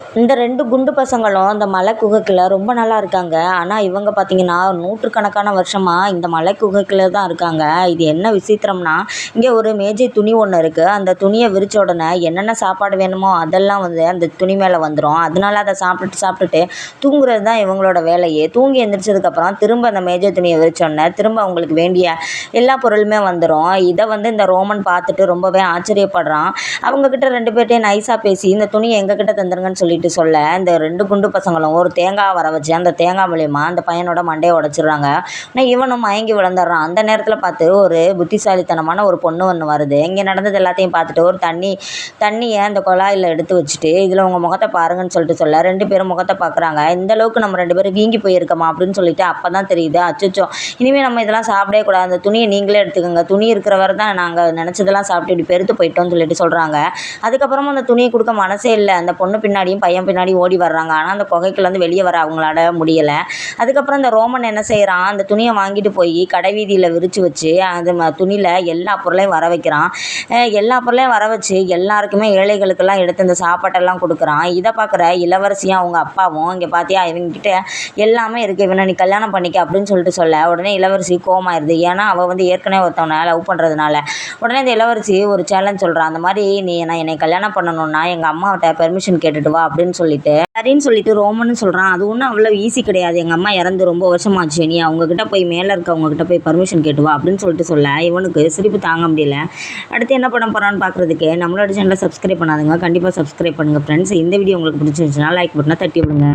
இந்த ரெண்டு குண்டு பசங்களும் இந்த மலை குகைக்குள்ள ரொம்ப நல்லா இருக்காங்க. ஆனால் இவங்க பார்த்தீங்கன்னா நூற்றுக்கணக்கான வருஷமாக இந்த மலை குகைக்குள்ள தான் இருக்காங்க. இது என்ன விசித்திரம்னா இங்கே ஒரு மேஜை துணி ஒன்று இருக்குது அந்த துணியை விரிச்ச உடனே என்னென்ன சாப்பாடு வேணுமோ அதெல்லாம் வந்து அந்த துணி மேலே வந்துடும் அதனால அதை சாப்பிட்டு சாப்பிட்டுட்டு தூங்குறது தான் இவங்களோட வேலையே. தூங்கி எந்திரிச்சதுக்கப்புறம் திரும்ப அந்த மேஜை துணியை விரிச்சோடனே திரும்ப அவங்களுக்கு வேண்டிய எல்லா பொருளுமே வந்துடும் இதை வந்து இந்த ரோமன் பார்த்துட்டு ரொம்பவே ஆச்சரியப்படுறான். அவங்கக்கிட்ட ரெண்டு பேர்ட்டையும் நைஸாக பேசி இந்த துணியை எங்ககிட்ட தந்துருங்கன்னு சொல்லிட்டு சொல்ல இந்த ரெண்டு குண்டு பசங்களும் ஒரு தேங்காய் வர வச்சு அந்த தேங்காய் மூலியமாக அந்த பையனோட மண்டையை உடச்சிடுறாங்க. ஆனால் இவனும் மயங்கி விழுந்துடுறான். அந்த நேரத்தில் பார்த்து ஒரு புத்திசாலித்தனமான ஒரு பொண்ணு ஒன்று வருது. இங்கே நடந்தது எல்லாத்தையும் பார்த்துட்டு ஒரு தண்ணி தண்ணியை அந்த குழாயில் எடுத்து வச்சுட்டு இதில் உங்கள் முகத்தை பாருங்கன்னு சொல்லிட்டு சொல்ல ரெண்டு பேரும் முகத்தை பார்க்குறாங்க. இந்த அளவுக்கு நம்ம ரெண்டு பேரும் வீங்கி போயிருக்கோமா அப்படின்னு சொல்லிட்டு அப்போ தான் தெரியுது. அச்சச்சோ. இனிமேல் நம்ம இதெல்லாம் சாப்பிடவே கூடாது. அந்த துணியை நீங்களே எடுத்துக்கோங்க. துணி இருக்கிற வரை தான் நாங்கள் நினச்சதெல்லாம் சாப்பிட்டு இப்படி பெருத்து போயிட்டோம்னு சொல்லிட்டு சொல்கிறாங்க அதுக்கப்புறமா அந்த துணியை கொடுக்க மனசே இல்லை. அந்த பொண்ணு பின்னாடியும் பையன் பின்னாடி ஓடி வர்றாங்க. ஆனால் அந்த புகைக்குள்ளேருந்து வெளியே வர அவங்களால முடியலை. அதுக்கப்புறம் இந்த ரோமன் என்ன செய்கிறான் அந்த துணியை வாங்கிட்டு போய் கடை வீதியில் விரித்து வச்சு அந்த ம துணியில் எல்லா பொருளையும் வர வைக்கிறான். எல்லா பொருளையும் வர வச்சு எல்லாருக்குமே ஏழைகளுக்கெல்லாம் எடுத்து இந்த சாப்பாட்டெல்லாம் கொடுக்குறான். இதை பார்க்குற இளவரசியும் அவங்க அப்பாவும் இங்கே பார்த்தியா இவங்ககிட்ட எல்லாமே இருக்குது இவனை நீ கல்யாணம் பண்ணிக்க அப்படின்னு சொல்லிட்டு சொல்ல. உடனே இளவரசி கோமாயிருது ஏன்னா அவள் வந்து ஏற்கனவே ஒருத்தவனை லவ் பண்ணுறதுனால உடனே இந்த இளவரசி ஒரு சேலஞ்ச் சொல்கிறான் அந்த மாதிரி நீ நான் என்னை கல்யாணம் பண்ணணும்னா எங்கள் அம்மாவிட்ட பெர்மிஷன் கேட்டுட்டு வா அப்படின்னு சொல்லிட்டு சரின்னு சொல்லிட்டு ரோமன்னு சொல்கிறான் அது ஒன்றும் அவ்வளோ ஈஸி கிடையாது. எங்கள் அம்மா இறந்து ரொம்ப வருஷமாச்சு. நீ அவங்கக்கிட்ட போய் மேலே இருக்கவங்கக்கிட்ட போய் பர்மிஷன் கேட்டு வா அப்படின்னு சொல்லிட்டு சொல்ல இவனுக்கு சிரிப்பு தாங்க முடியல. அடுத்து என்ன பண்ண போகிறான்னு பார்க்குறதுக்கு நம்மளோட சேனலை சப்ஸ்கிரைப் பண்ணாதுங்க. கண்டிப்பாக சப்ஸ்கிரைப் பண்ணுங்கள் ஃப்ரெண்ட்ஸ் இந்த வீடியோ உங்களுக்கு பிடிச்சிருந்துச்சுன்னா லைக் பட்டனை தட்டி விடுங்க.